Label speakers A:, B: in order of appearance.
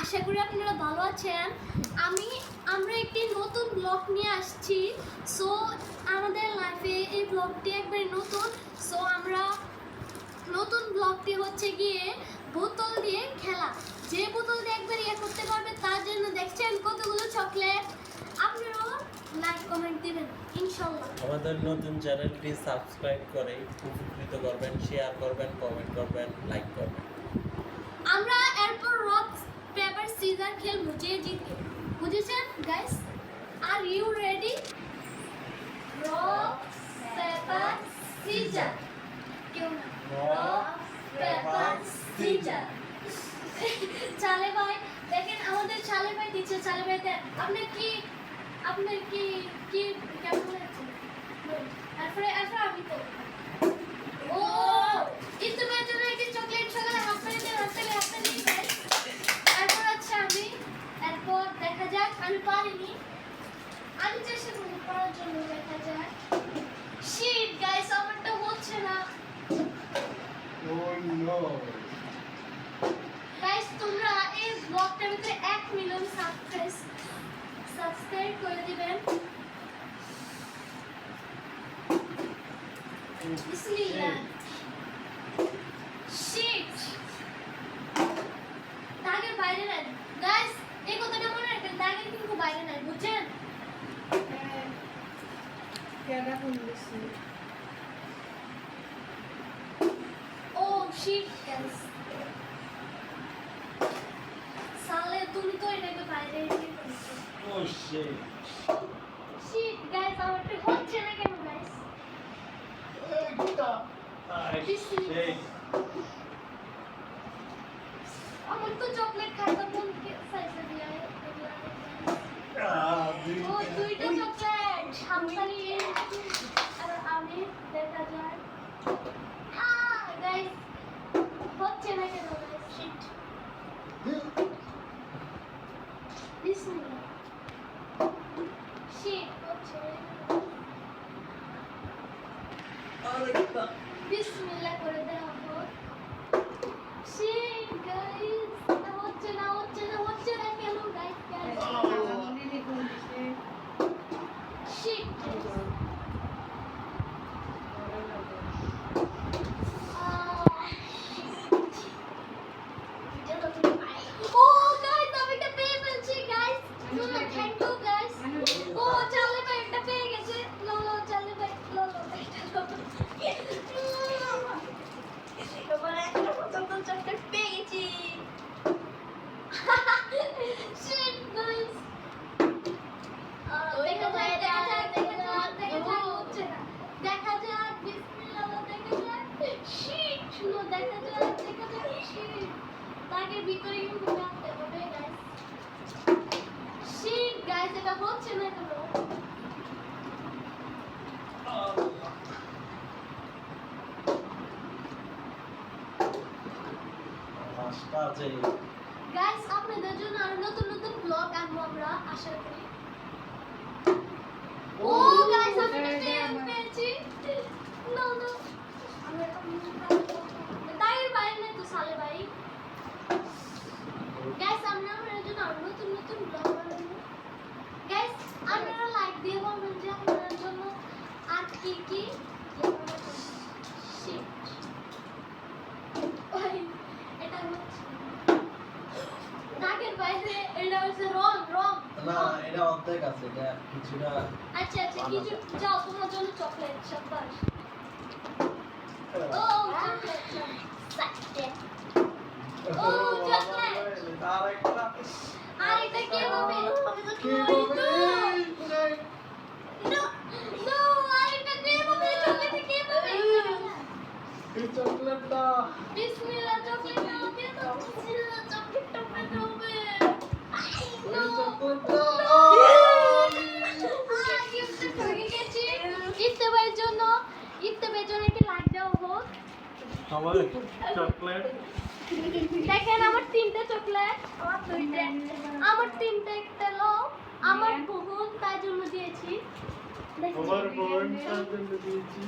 A: আশা করি আপনারা ভালো আছেন। আমি আমরা একটি নতুন ব্লগ নিয়ে আসছি। সো আমাদের লাইফে এই ব্লগটি একবারে নতুন। সো আমরা নতুন ব্লগটি হচ্ছে গিয়ে বোতল দিয়ে খেলা। যে বোতল দিয়ে একবার ইয়ে করতে পারবে তার জন্য দেখছেন কতগুলো চকলেট আপনারাও লাইক কমেন্ট দিবেন ইনশাল্লাহ
B: আমাদের নতুন চ্যানেলটি সাবস্ক্রাইব করে উপকৃত করবেন শেয়ার করবেন কমেন্ট করবেন লাইক করবেন।
A: আমরা পেপার সিজার খেলব যে বুঝেছেন guys are you ready rock paper scissor কেউ না রক পেপার সিজার চালে ভাই দেখেন আমাদের চালে ভাই দিচ্ছে চালে ভাই আপনি কি আপনার কি কি কেমন লাগছে তারপরে এরপর আমি তো ও ইস্তুমের জন্য একটি চকলেট সকালে হাফ প্যান্ট দেন হাফ প্যান্ট হাফ প্যান্ট দিই গাইস এরপর আছে আমি এরপর দেখা যাক আমি পারিনি আমি চেষ্টা করব পারার জন্য দেখা যাক শিট গাইস আমারটা হচ্ছে না
C: No.
A: গাইস তোমরা এই ব্লগটার ভিতরে এক মিলিয়ন সাবস্ক্রাইব সাবস্ক্রাইব করে দিবেন। বিসমিল্লাহ শিট দাগের বাইরে নাই। গাইস এই কথাটা মনে রাখবেন, দাগের কিন্তু বাইরে নাই, বুঝছেন? ও শিট গাইস সালে তুমি তো এটাকে বাইরে নিয়ে করেছ
C: Oh shit.
A: শিট গাইস আমারটা হচ্ছে না কেন গাইস Bismillah.
C: shit.
A: আমার তো চকলেট খাইতে মন চাইছে দিয়া
C: Ah,
A: ও দুইটা চকলেট সামসানি আর আমি দেখা যায় আহ গাইস হচ্ছে না কেন গাইস শিট বিসমিল্লাহ শিট হচ্ছে না। বিসমিল্লাহ করে দেওয়া হোক। শিট না হচ্ছে না হচ্ছে না হচ্ছে না কেন গাইস? গাইস। শিট ও গাইস আমি এটা পেয়ে ফেলছি গাইস থ্যাংক ইউ গাইস ও চালে ভাই এটা পেয়ে গেছে লো লো চালে ভাই লো লো এটা লো এবার একটা পর্যন্ত চকলেট পেয়ে গেছি শিট গাইস দেখা যায় দেখা যায় দেখা যায় দেখা যায় হচ্ছে না দেখা যাক বিসমিল্লাহ দেখা যাক শিট শুনো দেখা যাক দেখা যাক শিট তাকে ভিতরে কিন্তু রাখতে হবে গাইস শিট গাইস এটা হচ্ছে না কেন গাইস আপনাদের জন্য আরও নতুন নতুন ব্লগ আনব আমরা আশা করি। ও গাইস আমি এটা পেয়ে- পেয়েছি নো নো তাই বাইরে নেই তো সালে ভাই গাইস আমরা আপনাদের জন্য আরও নতুন নতুন ব্লগ বানাবো গাইস আপনারা লাইক দিয়ে বলবেন যে আপনাদের জন্য আর কি কি Shit. ওই, এটা হচ্ছে নাকের বাইরে এটা হচ্ছে রং রং
C: না এটা অর্ধেক আছে এটা কিছুটা
A: আচ্ছা আচ্ছা কিছু যাও তোমার জন্য চকলেট সাব্বাস ও চকলেট চকলেট ও, chocolate.
C: আর একটা
A: আর এটা কে হবে
C: কি হবে
A: নো নো আর এটা কে হবে চকলেট কে হবে
C: এই চকলেটটা
A: বিসমিল্লাহ চকলেট নাও কে তো বিসমিল্লাহ চকলেট টকলেট হবে নো
C: এই আমার চকলেট
A: দেখেন আমার তিনটে চকলেট আমার দুইটা। আমার তিনটে একটা লো আমার হ্যাঁ। বহুত তার জন্য দিয়েছি।
C: আমার বোন তার জন্য দিয়েছি।